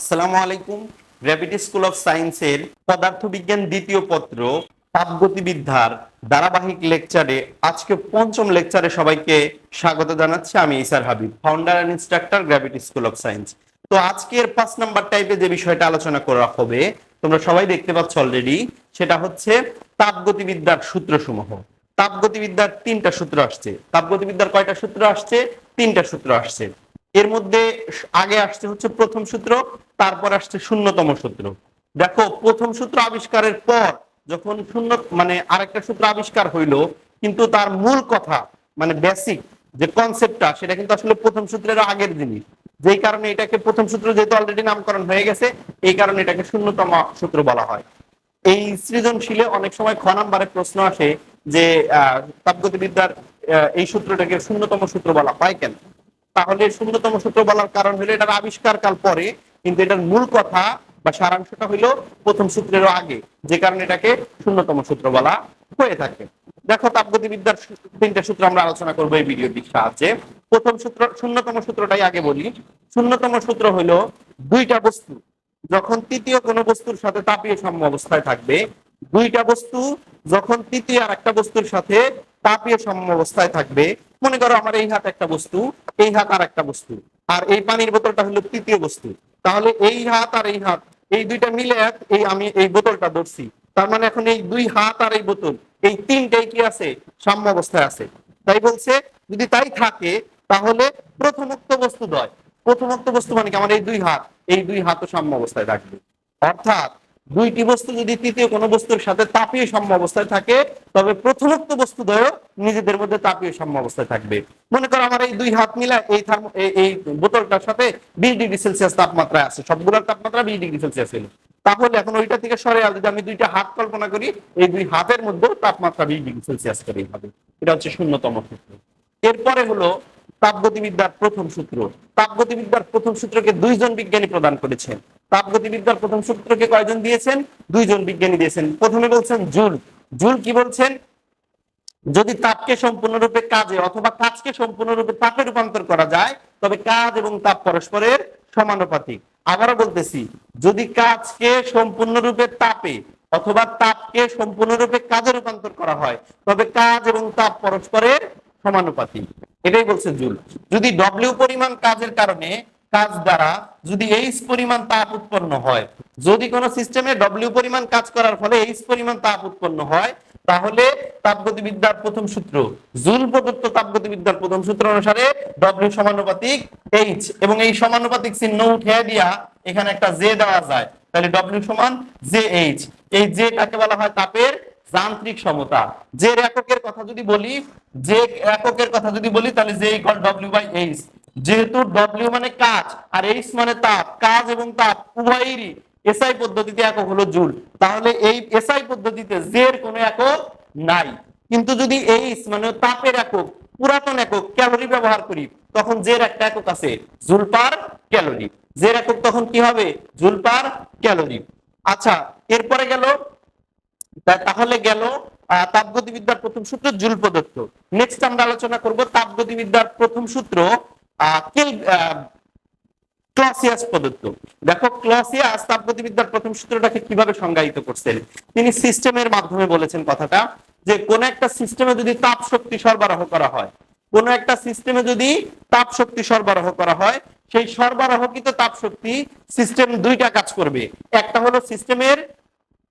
আসসালামু আলাইকুম। Gravity school of সায়েন্সের পদার্থবিজ্ঞান দ্বিতীয় পত্র তাপগতিবিদ্যার ধারাবাহিক লেকচারে আজকে পঞ্চম লেকচারে সবাইকে স্বাগত জানাচ্ছি। আমি Isar Habib founder and instructor gravity school of science তো আজকের পাঁচ নাম্বার টাইপে যে বিষয়টা আলোচনা করা হবে, তোমরা সবাই দেখতে পাচ্ছ অলরেডি সেটা হচ্ছে তাপগতিবিদ্যার সূত্রসমূহ। তাপগতিবিদ্যার তিনটা সূত্র আসছে। তাপগতিবিদ্যার কয়টা সূত্র আসছে? তিনটা সূত্র আসছে। মধ্যে আগে আসছে হচ্ছে প্রথম সূত্র, তারপর আসছে শূন্যতম সূত্র। দেখো, প্রথম সূত্র আবিষ্কারের পর যখন শূন্য মানে আরেকটা সূত্র আবিষ্কার হইল, কিন্তু তার মূল কথা মানে বেসিক যে কনসেপ্টটা সেটা কিন্তু আসলে প্রথম সূত্রের আগের জিনিস। যেই কারণে এটাকে প্রথম সূত্র যেহেতু অলরেডি নামকরণ হয়ে গেছে, এই কারণে এটাকে শূন্যতম সূত্র বলা হয়। এই সৃজনশীলে অনেক সময় খ নাম্বারে প্রশ্ন আসে যে তাপগতিবিদ্যার এই সূত্রটাকে শূন্যতম সূত্র বলা হয় কেন? তাহলে শূন্যতম সূত্র বলার কারণ হলো এটার আবিষ্কার কাল পরে, কিন্তু এটার মূল কথা বা সারাংশটা হইল প্রথম সূত্রেরও আগে, যে কারণে এটাকে শূন্যতম সূত্র বলা হয়ে থাকে। দেখো, তাপগতিবিদ্যার তিনটা সূত্র আমরা আলোচনা করব এই ভিডিও ভিডিওটির সাহায্যে। প্রথম সূত্র শূন্যতম সূত্রটাই আগে বলি। শূন্যতম সূত্র হলো দুইটা বস্তু, যখন তৃতীয় কোনো বস্তুর সাথে তাপীয় সাম্য অবস্থায় থাকবে, দুইটা বস্তু যখন তৃতীয় আর একটা বস্তুর সাথে তাপীয় সাম্য অবস্থায় থাকবে, মনে করো আমার এই হাতে একটা বস্তু এই হাত আর একটা বস্তু। আর এই পানির বোতলটা হলো তৃতীয় বস্তু। তাহলে এই হাত আর এই হাত, এই দুইটা মিলে এই আমি এই বোতলটা ধরছি তার মানে এখন এই দুই হাত আর এই বোতল, এই তিনটাই কি আছে? সাম্য অবস্থায় আছে। তাই বলছে, যদি তাই থাকে, তাহলে প্রথমোক্ত বস্তু দয়। প্রথমোক্ত বস্তু মানে কি? আমার এই দুই হাত, এই দুই হাতও সাম্য অবস্থায় থাকবে। অর্থাৎ দুইটি বস্তু যদি তৃতীয় কোনো বস্তুর সাথে তাপীয় সাম্য অবস্থায় থাকে, তবে প্রথমোক্ত বস্তু দ্বয় নিজেদের মধ্যে তাপীয় সাম্য অবস্থায় থাকবে। মনে করো আমার এই দুই হাত মিলা এই থার্মো এই- বোতলটার সাথে বিশ ডিগ্রি সেলসিয়াস তাপমাত্রা আছে। সবগুলোর তাপমাত্রা বিশ ডিগ্রি সেলসিয়াস হলো তাহলে এখন ওইটা থেকে সরে যদি আমি দুইটা হাত কল্পনা করি, এই দুই হাতের মধ্যে তাপমাত্রা বিশ ডিগ্রি সেলসিয়াস করেই হবে। এটা হচ্ছে শূন্যতম সূত্র। এরপরে হলো তাপগতিবিদ্যার প্রথম সূত্র। তাপগতিবিদ্যার প্রথম সূত্রকে দুইজন বিজ্ঞানী প্রদান করেছেন। তাপগতিবিদ্যার প্রথম সূত্রকে কয়জন দিয়েছেন? দুইজন বিজ্ঞানী দিয়েছেন। প্রথমে বলছেন জুল। জুল কি বলছেন? যদি তাপকে সম্পূর্ণরূপে কাজে অথবা কাজকে সম্পূর্ণরূপে তাপে রূপান্তর করা যায়, তবে কাজ এবং তাপ পরস্পরের সমানুপাতিক। আবারও বলতেছি, যদি কাজকে সম্পূর্ণরূপে তাপে অথবা তাপকে সম্পূর্ণরূপে কাজে রূপান্তর করা হয়, তবে কাজ এবং তাপ পরস্পরের সমানুপাতিক। এটাই বলছে জুল। যদি ডব্লিউ পরিমাণ কাজের কারণে কাজ দ্বারা যদি এইচ পরিমাণ তাপ উৎপন্ন হয়, যদি কোনো সিস্টেমে ডব্লিউ পরিমাণ কাজ করার ফলে এইচ পরিমাণ তাপ উৎপন্ন হয়, তাহলে তাপগতিবিদ্যার প্রথম সূত্র, জুল প্রদত্ত তাপগতিবিদ্যার প্রথম সূত্র অনুসারে ডব্লিউ সমানুপাতিক এইচ এবং এই সমানুপাতিক চিহ্ন উঠে দিয়া এখানে একটা জে দেওয়া যায়। তাহলে ডব্লিউ সমান জে এইচ এই জে কাকে বলা হয়? তাপের যান্ত্রিক সমতা। যে এককের কথা যদি বলি যে এককের কথা যদি বলি, তাহলে J equal W by H যেহেতু ডব্লিউ মানে কাজ, আর এইচ মানে তাপ, কাজ এবং তাপ উভয়েরই এসআই পদ্ধতিতে একক হলো জুল। তাহলে এই এসআই পদ্ধতিতে জে এর কোনো একক নাই। কিন্তু যদি এইচ মানে তাপের একক, পুরাতন একক ক্যালোরি ব্যবহার করি, তখন জের একটা একক আছে, জুল পার ক্যালোরি। জের একক তখন কি হবে? Joule per calorie. আচ্ছা এরপরে গেল তাহলে গেল তাপগতিবিদ্যার প্রথম সূত্র জুল প্রদত্ত। নেক্সট আমরা আলোচনা করব তাপগতিবিদ্যার প্রথম সূত্র ক্লসিয়াস প্রদত্ত? দেখো, ক্লসিয়াস তাপগতিবিদ্যার প্রথম সূত্রটাকে কীভাবে সংজ্ঞায়িত করছেন? তিনি সিস্টেমের মাধ্যমে বলেছেন কথাটা যে, কোন একটা সিস্টেমে যদি তাপ শক্তি সরবরাহ করা হয়, কোন একটা সিস্টেমে যদি তাপ শক্তি সরবরাহ করা হয়, সেই সরবরাহকৃত তাপ শক্তি সিস্টেম দুইটা কাজ করবে। একটা হলো সিস্টেমের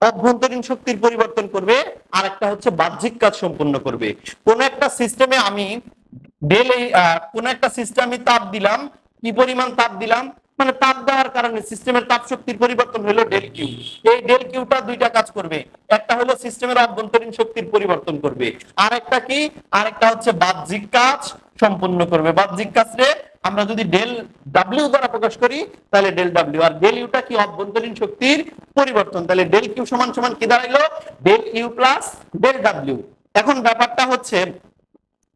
অভ্যন্তরীণ শক্তির পরিবর্তন করবে আর একটা হচ্ছে বাহ্যিক কাজ সম্পন্ন করবে। কোন একটা সিস্টেমে আমি কোন একটা সিস্টেমে তাপ দিলাম, কি পরিমাণ তাপ দিলাম? মানে তাপ দেওয়ার কারণে সিস্টেমের তাপ শক্তির পরিবর্তন হলো ডেল কিউ এই ডেল কিউটা দুইটা কাজ করবে। একটা হলো সিস্টেমের অভ্যন্তরীণ শক্তির পরিবর্তন করবে। আর একটা কি? আরেকটা হচ্ছে বাহ্যিক কাজ সম্পূর্ণ করবে। বাহ্যিক কাজে আমরা যদি ডেল ডাব্লিউ দ্বারা প্রকাশ করি, তাহলে ডেল ডাব্লিউ আর ডেল ইউটা কি? অভ্যন্তরীণ শক্তির পরিবর্তন। তাহলে ডেল কিউ সমান সমান কি দাঁড়াইলো? Del U plus del W এখন ব্যাপারটা হচ্ছে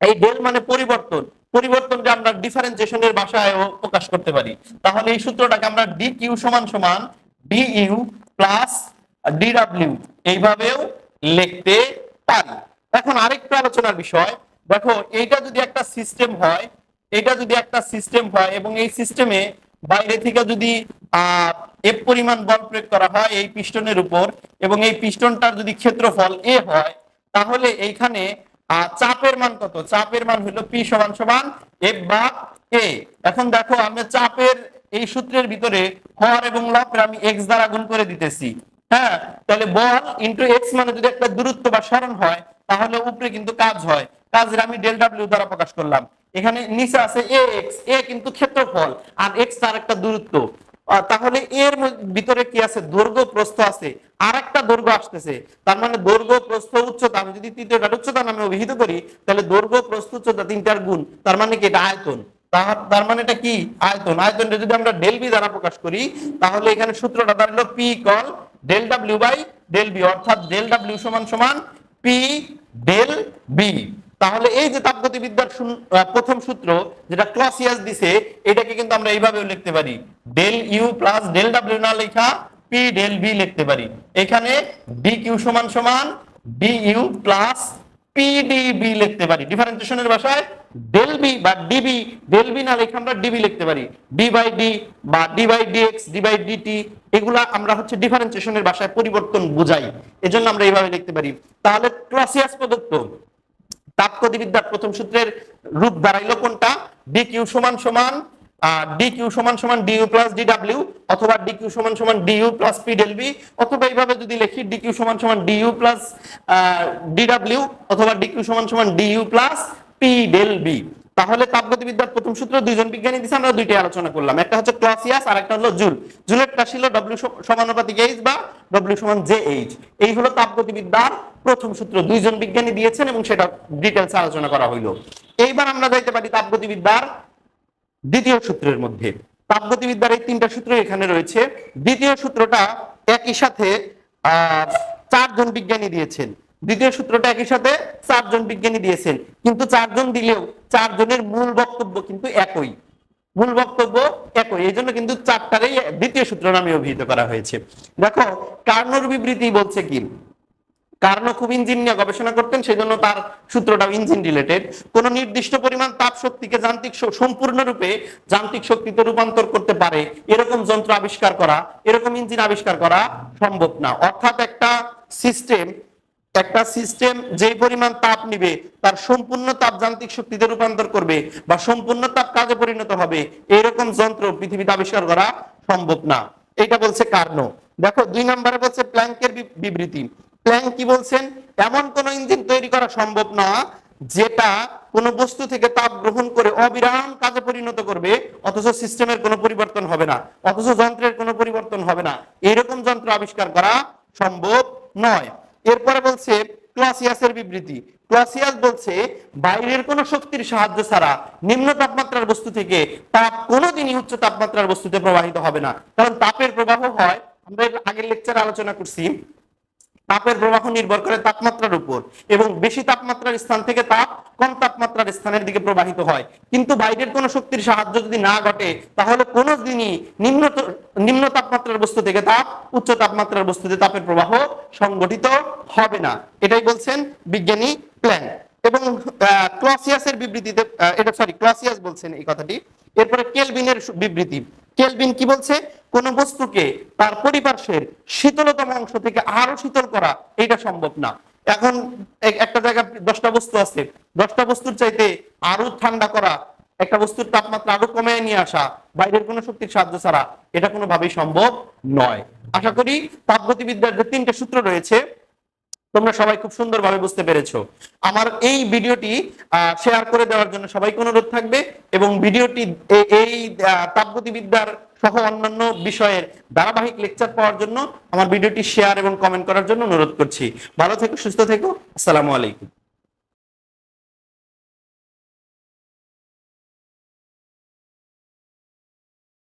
এই ডেল মানে পরিবর্তন। পরিবর্তনকে আমরা ডিফারেন্সিয়েশনের ভাষায়ও প্রকাশ করতে পারি। তাহলে এই সূত্রটাকে আমরা ডি কিউ সমান সমান D U plus D W এইভাবেও লিখতে পারি। এখন আরেকটা আলোচনার বিষয়। দেখো, এইটা যদি একটা সিস্টেম হয় এটা যদি একটা সিস্টেম হয় এবং এই সিস্টেমে বাইরে থেকে যদি এফ পরিমাণ বল প্রয়োগ করা হয় এই পিস্টনের উপর এবং এই পিস্টনটার যদি ক্ষেত্রফল এ হয়, তাহলে এইখানে চাপের মান কত? চাপের মান হলো পি সমান সমান এফ বা এ এখন দেখো, আমরা চাপের এই সূত্রের ভিতরে হর এবং লবকে আমি এক্স দ্বারা গুণ করে দিতেছি। হ্যাঁ তাহলে বল ইন্টু এক্স মানে যদি একটা দূরত্ব বা সরণ হয়, তাহলে উপরে কিন্তু কাজ হয়। কাজের আমি ডেল ডাব্লিউ দ্বারা প্রকাশ করলাম। এখানে নিচে আছে এ এক্স এ কিন্তু ক্ষেত্রফল, আর এক্স তার একটা দূরত্ব। তাহলে এর ভিতরে কি আছে? দৈর্ঘ্য প্রস্থ আছে। আর একটা দৈর্ঘ্য আসতেছে। তার মানে দৈর্ঘ্য প্রস্থ উচ্চতা আমি যদি তৃতীয়টার উচ্চতা নামে অভিহিত করি, তাহলে দৈর্ঘ্য প্রস্থ উচ্চতা তিনটার গুণ। তার মানে কি এটা আয়তন? তার মানে এটা কি? আয়তন। আয়তনটা যদি আমরা ডেল বি দ্বারা প্রকাশ করি, তাহলে এখানে সূত্রটা দাঁড়াল P call del W by del V অর্থাৎ ডেল ডাব্লিউ সমান সমান পি ডেল বি তাহলে এই যে তাপগতিবিদ্যার প্রথম সূত্র, যেটা ক্লসিয়াস দিছে, এটাকে কিন্তু আমরা এইভাবেও লিখতে পারি। Del U plus del W না লেখা পি ডেল বি লিখতে পারি। এখানে ডি কিউ সমান সমান ডি ইউ প্লাস পিডিবি লিখতে পারি। ডিফারেন্সিয়েশনের ভাষায় ডেল বি বা ডিবি ডেল বি না লিখে আমরা ডিবি লিখতে পারি। ডি বাই ডি বা D by D X D by D T এগুলা আমরা হচ্ছে ডিফারেন্সিয়েশনের ভাষায় পরিবর্তন বুঝাই। এজন্য আমরা এইভাবে লিখতে পারি। তাহলে ক্লসিয়াস প্রদত্ত তাপগতিবিদ্যার প্রথম সূত্রের রূপ দাঁড়াইলো কোনটা? ডি কিউ সমান সমান ডি কিউ সমান সমান D U plus D W অথবা ডি কিউ সমান সমান D U plus P del V অথবা এইভাবে যদি লিখি ডি কিউ সমান সমান D U plus D W অথবা ডি কিউ সমান সমান D U plus P del V তাহলে তাপগতিবিদ্যার প্রথম সূত্র দুইজন বিজ্ঞানী দিছে, আমরা দুইটাই আলোচনা করলাম। একটা হচ্ছে ক্লাসিয়াস আর একটা হলো জুল। জুলেরটা ছিল ডব্লিউ সমানুপাতিক এইচ বা ডব্লিউ সমান জে এইচ এই হলো তাপগতিবিদ্যার প্রথম সূত্র দুইজন বিজ্ঞানী দিয়েছেন এবং সেটা ডিটেলস আলোচনা করা হইল। এইবার আমরা যাইতে পারি তাপগতিবিদ্যার দ্বিতীয় সূত্রের মধ্যে। তাপগতিবিদ্যার এই তিনটা সূত্র এখানে রয়েছে। দ্বিতীয় সূত্রটা একই সাথে চারজন বিজ্ঞানী দিয়েছেন। দ্বিতীয় সূত্রটা একই সাথে চারজন বিজ্ঞানী দিয়েছেন। কিন্তু চারজন দিলেও চারজনের মূল বক্তব্য কিন্তু একই। মূল বক্তব্য একই। এই জন্য কিন্তু চারটারই দ্বিতীয় সূত্র নামে অভিহিত করা হয়েছে। দেখো, কার্নোর বিবৃতি বলছে কি? কারণ খুব ইঞ্জিন নিয়ে গবেষণা করতেন সেই জন্য তার সূত্রটাও ইঞ্জিন রিলেটেড কোন নির্দিষ্ট পরিমাণ তাপ শক্তিকে যান্ত্রিক সম্পূর্ণরূপে যান্ত্রিক শক্তিতে রূপান্তর করতে পারে, এরকম যন্ত্র আবিষ্কার করা, এরকম ইঞ্জিন আবিষ্কার করা সম্ভব না। অর্থাৎ একটা সিস্টেম একটা সিস্টেম যে পরিমাণ তাপ নিবে, তার সম্পূর্ণ তাপ যান্ত্রিক শক্তিতে রূপান্তর করবে বা সম্পূর্ণ তাপ কাজে পরিণত হবে, এরকম যন্ত্র পৃথিবীতে আবিষ্কার করা সম্ভব না। এটা বলছে কার্নো। দেখো, দুই নম্বরে বলছে প্ল্যাঙ্কের বিবৃতি। প্ল্যাঙ্ক কি বলছেন? এমন কোন ইঞ্জিন তৈরি করা সম্ভব না, যেটা কোনো বস্তু থেকে তাপ গ্রহণ করে অবিরাম কাজে পরিণত করবে, অথচ সিস্টেমের কোনো পরিবর্তন হবে না, অথচ যন্ত্রের কোনো পরিবর্তন হবে না। এরকম যন্ত্র আবিষ্কার করা সম্ভব নয়। এরপরে বলছে ক্লাসিয়াসের বিবৃতি। ক্লাসিয়াস বলছে, বাইরের কোনো শক্তির সাহায্য ছাড়া নিম্ন তাপমাত্রার বস্তু থেকে তাপ কোনোদিনই উচ্চ তাপমাত্রার বস্তুতে প্রবাহিত হবে না। কারণ তাপের প্রবাহ হয়, আমরা আগের লেকচারে আলোচনা করছি তাপের প্রবাহ নির্ভর করে তাপমাত্রার উপর এবং বেশি তাপমাত্রার স্থান থেকে তাপ কম তাপমাত্রার স্থানের দিকে প্রবাহিত হয়। কিন্তু বাইরের কোনো শক্তির সাহায্য যদি না ঘটে, তাহলে কোনো দিনই নিম্ন নিম্ন তাপমাত্রার বস্তু থেকে তাপ, উচ্চ তাপমাত্রার বস্তুতে তাপের প্রবাহ সংগঠিত হবে না। এটাই বলছেন বিজ্ঞানী প্ল্যান। এবং ক্লসিয়াসের বিবৃতিতে এটা সরি ক্লসিয়াস বলছেন এই কথাটি। এরপরে কেলভিনের সু- বিবৃতি। কেলভিন কি বলছে? কোন বস্তুকে তার পরিপার্শ্বের শীতলতম অংশ থেকে আরও শীতল করা এটা সম্ভব না। এখন এক- একটা জায়গায় দশটা বস্তু আছে। দশটা বস্তুর চাইতে আরও ঠান্ডা করা, একটা বস্তুর তাপমাত্রা আরও কমিয়ে নিয়ে আসা, বাইরের কোনো শক্তির সাহায্য ছাড়া এটা কোনোভাবেই সম্ভব নয়। আশা করি তাপগতিবিদ্যার যে তিনটে সূত্র রয়েছে, তোমরা সবাই খুব সুন্দরভাবে বুঝতে পেরেছ। আমার এই ভিডিওটি শেয়ার করে দেওয়ার জন্য সবাইকে অনুরোধ থাকবে এবং ভিডিওটি এই তাপগতিবিদ্যার সহ অন্যান্য বিষয়ের ধারাবাহিক লেকচার পাওয়ার জন্য আমার ভিডিওটি শেয়ার এবং কমেন্ট করার জন্য অনুরোধ করছি। ভালো থেকো, সুস্থ থেকো। আসসালামু আলাইকুম।